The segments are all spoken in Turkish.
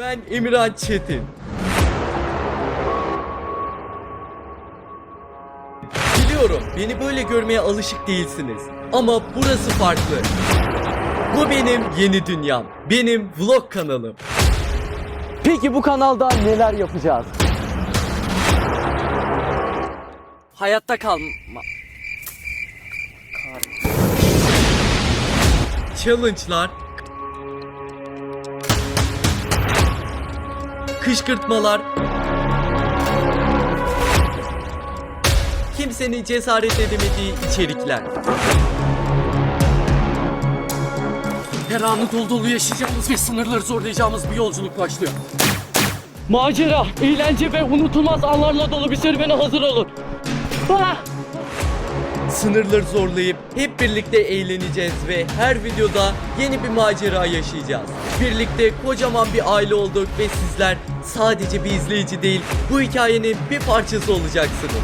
Ben Emirhan Çetin. Biliyorum beni böyle görmeye alışık değilsiniz. Ama burası farklı. Bu benim yeni dünyam. Benim vlog kanalım. Peki bu kanalda neler yapacağız? Hayatta kalma. Challenge'lar. Kışkırtmalar. Kimsenin cesaret edemediği içerikler. Her anı dolu dolu yaşayacağımız ve sınırları zorlayacağımız bir yolculuk başlıyor. Macera, eğlence ve unutulmaz anlarla dolu bir serüvene hazır olun. Ah! Sınırları zorlayıp hep birlikte eğleneceğiz ve her videoda yeni bir macera yaşayacağız. Birlikte kocaman bir aile olduk ve sizler sadece bir izleyici değil bu hikayenin bir parçası olacaksınız.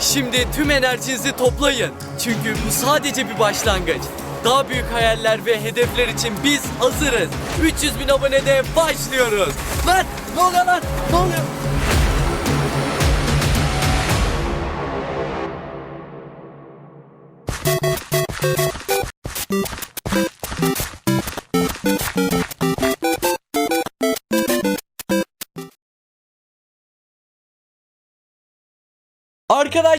Şimdi tüm enerjinizi toplayın. Çünkü bu sadece bir başlangıç. Daha büyük hayaller ve hedefler için biz hazırız. 300 bin abonede başlıyoruz. Lan ne oluyor lan? Ne oluyor? Arkadaş